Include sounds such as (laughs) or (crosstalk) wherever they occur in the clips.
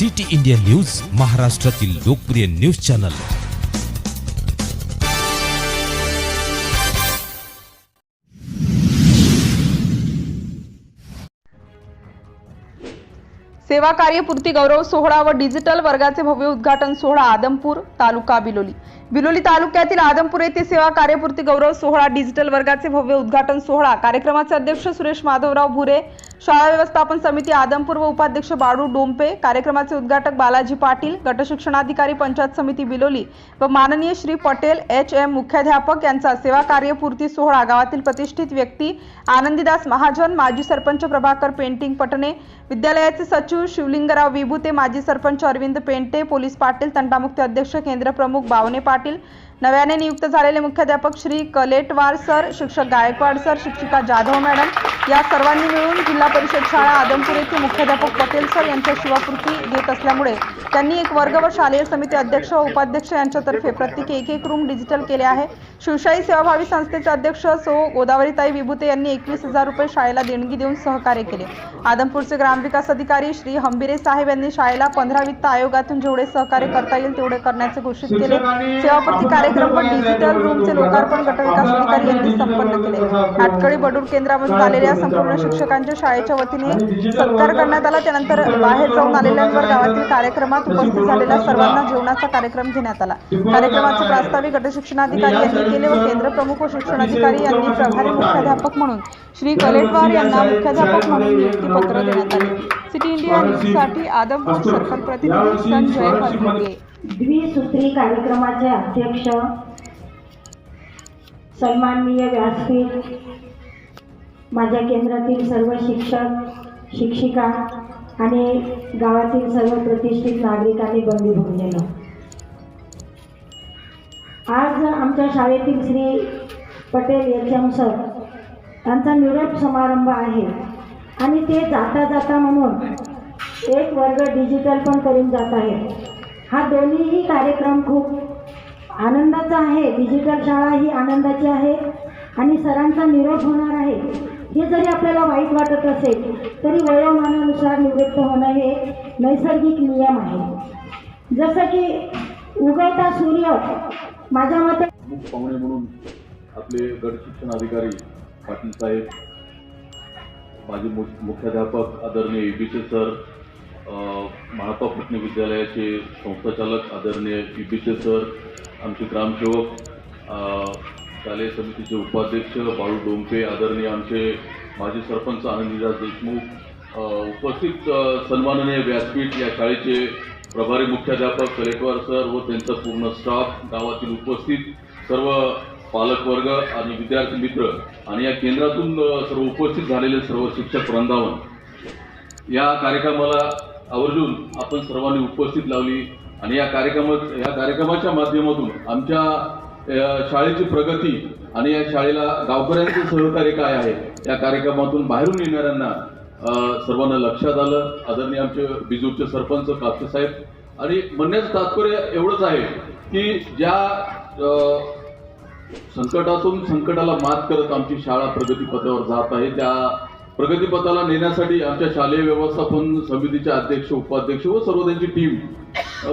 City India news महाराष्ट्रातील लोकप्रिय news channel. सेवा कार्यपूर्ती गौरव सोहळा व डिजिटल वर्गाचे भव्य उद्घाटन सोहळा आदमपूर तालुका बिलोली. बिलोली तालुक्यातील आदमपूर येथे सेवा कार्यपूर्ती गौरव सोहळा डिजिटल वर्गाचे भव्य उद्घाटन सोहळा. कार्यक्रमाचे अध्यक्ष सुरेश माधवराव भुरे शाळा व्यवस्थापन समिती आदमपूर व उपाध्यक्ष बाळू डोंपे कार्यक्रमाचे उद्घाटक बालाजी पाटील गटशिक्षणाधिकारी पंचायत समिती बिलोली व माननीय श्री पटेल एच एम मुख्याध्यापक यांचा सेवा कार्यपूर्ती सोहळा. गावातील प्रतिष्ठित व्यक्ती आनंदीदास महाजन माजी सरपंच प्रभाकर पेंटिंग पटणे विद्यालयाचे सचिव शिवलिंगराव विभूते माजी सरपंच अरविंद पेंटे पोलीस पाटील तंटामुक्ती अध्यक्ष केंद्र प्रमुख बावने पाटील पाटील नव्याने नियुक्त झालेले मुख्याध्यापक श्री कलेटवार सर शिक्षक गायकवाड सर शिक्षिका जाधव मॅडम या सर्वांनी मिळून जिल्हा परिषद शाळा आदमपूर येथे मुख्याध्यापक पटेल सर यांच्या शिवापूर्ती घेत असल्यामुळे त्यांनी एक वर्ग व शालेय समिती अध्यक्ष व उपाध्यक्ष यांच्यातर्फे प्रत्येकी एक एक रूम डिजिटल केले आहे. शिवशाही सेवाभावी संस्थेचे अध्यक्ष सो गोदावरीताई विभूते यांनी एकवीस हजार रुपये शाळेला देणगी देऊन सहकार्य केले. आदमपूरचे ग्रामविकास अधिकारी श्री हंबिरे साहेब यांनी शाळेला पंधरा वित्त आयोगातून जेवढे सहकार्य करता येईल तेवढे करण्याचे घोषित केले. सेवापूर्ती कार्यक्रम डिजिटल रूमचे लोकार्पण गटविकास अधिकारी यांनी संपन्न केले. नाटकळी बडूर केंद्रामधून आलेल्या संपूर्ण शिक्षकांच्या शाळेच्या वतीने सत्कार करण्यात आला. त्यानंतर बाहेर जाऊन आलेल्यांवर गावातील कार्यक्रमात उपस्थित झालेल्या सर्वांना जेवणाचा कार्यक्रम घेण्यात आला. कार्यक्रमाचे प्रास्ताविक गटशिक्षणाधिकारी यांनी केले व केंद्र प्रमुख व शिक्षणाधिकारी यांनी प्रभारी मुख्याध्यापक म्हणून श्री कलेटवार यांना मुख्याध्यापक म्हणून नियुक्तीपत्र देण्यात आले. सिटी इंडिया न्यूजसाठी आदमपूर सर्कल प्रतिनिधी संजय हरपुगे द्विसूत्री कार्यक्रमाचे अध्यक्ष सन्माननीय व्यासपीठ माझ्या केंद्रातील सर्व शिक्षक शिक्षिका आणि गावातील सर्व प्रतिष्ठित नागरिकांनी बंदी भरलेलं आज आमच्या शाळेतील Shri Patel H M sir यांचा निरोप समारंभ आहे. आणि ते जाता जाता म्हणून एक वर्ग डिजिटल पण करून जात आहे. हा दोन्हीही कार्यक्रम खूप आनंदाचा आहे. डिजिटल शाळा ही आनंदाची आहे आणि सरांचा निरोप होणार आहे. हे जरी आपल्याला वाईट वाटत असेल तरी वयोमानानुसार निवृत्त होणं हे नैसर्गिक नियम आहे. जसं की उगवता सूर्य माझ्या मते पाहुणे म्हणून आपले गट शिक्षण अधिकारी पाटील साहेब माजी मु मुख्याध्यापक आदरणीय युबीचे सर महात्मा फुटणे विद्यालयाचे संस्थाचालक आदरणीय युबीचे सर आमचे ग्रामसेवक शालेय समितीचे उपाध्यक्ष बाळू डोंपे आदरणीय आमचे माजी सरपंच आनंदीदास देशमुख उपस्थित सन्माननीय व्यासपीठ या शाळेचे प्रभारी मुख्याध्यापक कलेक्टर सर व त्यांचा पूर्ण स्टाफ गावातील उपस्थित सर्व पालकवर्ग आणि विद्यार्थी मित्र आणि या केंद्रातून सर्व उपस्थित झालेले सर्व शिक्षक वृंदावन या कार्यक्रमाला आवर्जून आपण सर्वांनी उपस्थित लावली आणि या कार्यक्रमात या कार्यक्रमाच्या माध्यमातून आमच्या शाळेची प्रगती आणि या शाळेला गावकऱ्यांचे सहकार्य काय आहे या कार्यक्रमातून बाहेरून येणाऱ्यांना सर्वांना लक्षात आलं. आदरणीय आमचे बिजूरचे सरपंच कापसे साहेब. आणि म्हणण्याचं तात्पर्य एवढंच आहे की ज्या संकटातून संकटाला मात करत आमची शाळा प्रगतीपथावर जात आहे. त्या प्रगतीपथाला नेण्यासाठी आमच्या शालेय व्यवस्थापन समितीचे अध्यक्ष उपाध्यक्ष व सर्व त्यांची टीम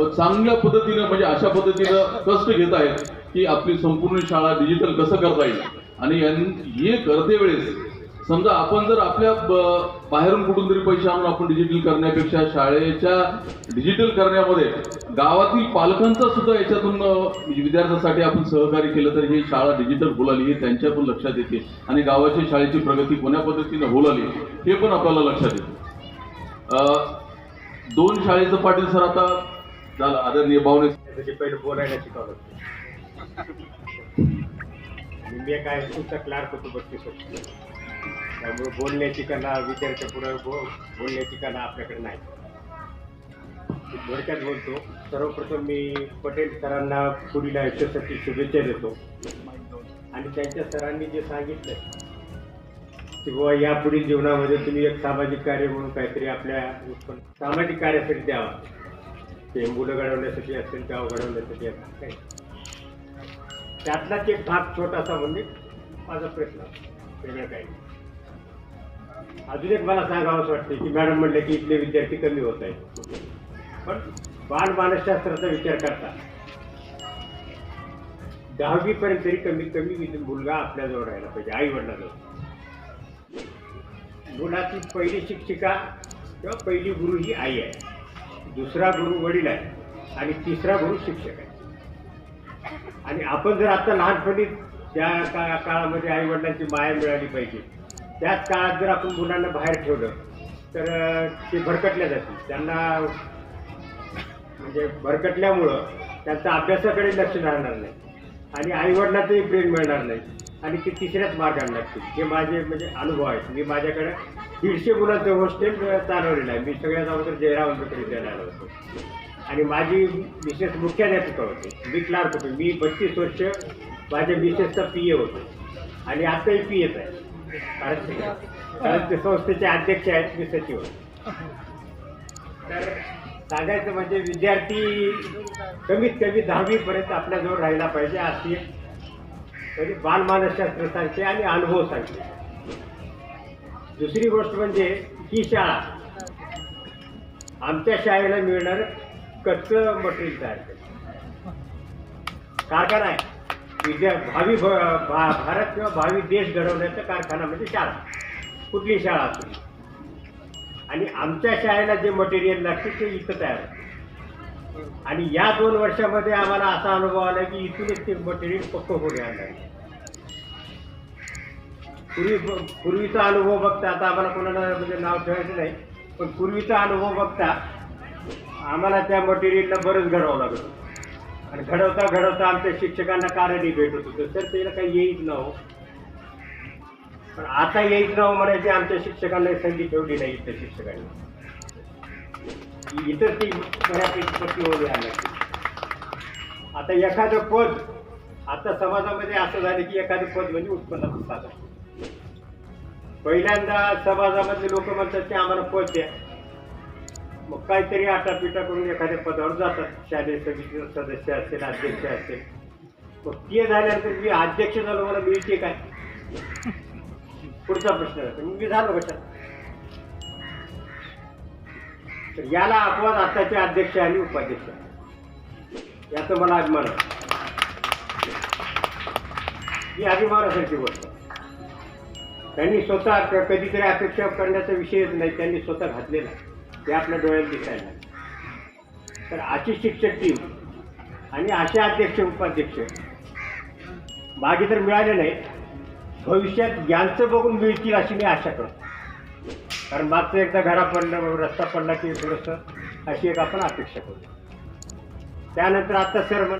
चांगल्या पद्धतीनं म्हणजे अशा पद्धतीनं कष्ट घेत आहेत की आपली संपूर्ण शाळा डिजिटल कसं करता येईल? आणि हे करते वेळेस समजा आपण जर आपल्या बाहेरून कुठून तरी पैसे आणून आपण डिजिटल करण्यापेक्षा शाळेच्या डिजिटल करण्यामध्ये गावातील पालकांचा सुद्धा याच्यातून अ, विद्यार्थ्यांसाठी आपण सहकार्य केलं तर ही शाळा डिजिटल होलाली हे त्यांच्या पण लक्षात येते. आणि गावाच्या शाळेची प्रगती कोण्या पद्धतीनं होलाली हे पण आपल्याला लक्षात येते. अ, दोन शाळेचं पाटील सर आता झालं आदरणीय भावने बोलायला शिकवलं. (laughs) मी काय तुमचा क्लार्क होतो बत्तीस वर्ष त्यामुळे बोलण्याची कला विचाराच्या पुढे बो बोलण्याची कला आपल्याकडे नाही. थोडक्यात बोलतो. सर्वप्रथम मी पटेल सरांना पुढील आयुष्यासाठी शुभेच्छा देतो. आणि त्यांच्या सरांनी जे सांगितलं की बाबा या पुढील जीवनामध्ये तुम्ही एक सामाजिक कार्य म्हणून काहीतरी आपल्या उत्पन्न सामाजिक कार्यासाठी द्यावा. ते मुलं घडवण्यासाठी असेल गाव घडवण्यासाठी असेल काही त्यातलाच एक भाग छोटासा म्हणजे माझा प्रश्न. वेगळं काही नाही. अजून एक मला सांगावंसं वाटते की मॅडम म्हणले की इथले विद्यार्थी कमी होत आहेत. पण बाल मानसशास्त्राचा विचार करता दहावीपर्यंत तरी कमीत कमी मुलगा आपल्याजवळ राहायला पाहिजे आई वडिलाजवळ मुलाची पहिली शिक्षिका किंवा पहिली गुरु ही आई आहे. दुसरा गुरु वडील आहे आणि तिसरा गुरु शिक्षक आहे. आणि आपण जर आता लहानपणी त्या का काळामध्ये आई वडिलांची माया मिळाली पाहिजे त्याच काळात जर आपण मुलांना बाहेर ठेवलं तर ते भरकटल्या जातील. त्यांना म्हणजे भरकटल्यामुळं त्यांचा अभ्यासाकडे लक्ष राहणार नाही. आणि आईवडिलाचंही प्रेम मिळणार नाही. आणि ते तिसऱ्याच मार्गाने लागतील. हे माझे म्हणजे अनुभव आहेत. मी माझ्याकडे दीडशे मुलांचं हॉस्टेल चालवलेलं आहे. मी सगळ्यात अगोदर जयराम विद्यालयाला आलो होतो. आणि माझी विशेष मुख्याध्यापिका होती. मी क्लार्क होतो. मी बत्तीस वर्ष माझ्या मिसेसचा पी ए होतो. आणि आत्ताही पी एच आहे. कारण कारण ते संस्थेचे अध्यक्ष आहेत मी सचिव. आहे. तर सांगायचं म्हणजे विद्यार्थी कमीत कमी दहावीपर्यंत आपल्याजवळ राहिला पाहिजे अशी एक म्हणजे बालमानसशास्त्र सांगते आणि अनुभव सांगते. दुसरी गोष्ट म्हणजे ही शाळा आमच्या शाळेला मिळणार कच्चं मटेरियल तयार करते. कारखाना आहे. विद्या भावी भ- भा- भारत किंवा भावी देश घडवण्याचा कारखाना म्हणजे शाळा. कुठली शाळा असली? आणि आमच्या शाळेला जे मटेरियल लागते ते इथं तयार होते. आणि या दोन वर्षामध्ये आम्हाला असा अनुभव आला की इथूनच ते मटेरियल पक्क होणे आलं. पूर्वी पूर्वीचा अनुभव बघता आता आम्हाला कोणाला म्हणजे नाव ठेवायचं नाही पण पूर्वीचा अनुभव बघता आम्हाला त्या मटेरियलला बरंच घडवावं लागतं आणि घडवता घडवता आमच्या शिक्षकांना कारणही भेटत होतं. तर त्याला काही येईच न हो पण आता येईच न हो म्हणायचे आमच्या शिक्षकांना संधी ठेवली नाही इथल्या शिक्षकांनी. इतर ती बऱ्यापैकी पट्टी वगैरे आता एखादं पद आता समाजामध्ये असं झालं की एखादं पद म्हणजे उत्पन्नाचं साधन. पहिल्यांदा समाजामधले लोक म्हणतात की आम्हाला पद द्या. मग काहीतरी आटापिटा करून एखाद्या पदावर जातात. शालेय समिती सदस्य असेल अध्यक्ष असेल मग ते झाल्यानंतर मी अध्यक्ष झालो मला मिळते काय? पुढचा प्रश्न मग मी झालो कशा तर याला अपवाद आताचे अध्यक्ष आणि उपाध्यक्ष. याचा मला अभिमान आहे. ही अभिमानासारखी गोष्ट त्यांनी स्वतः कधीतरी अपेक्षा करण्याचा विषयच नाही. त्यांनी स्वतः घातलेला आहे. ते आपल्या डोळ्यात दिसायला लागले. तर अशी शिक्षक टीम आणि असे अध्यक्ष उपाध्यक्ष मागे तर मिळाले नाही भविष्यात यांचं बघून मिळतील अशी मी आशा करतो. कारण मागचं एकदा घरा पडलं रस्ता पडला की थोडंसं अशी एक आपण अपेक्षा करू. त्यानंतर आता सर म्हण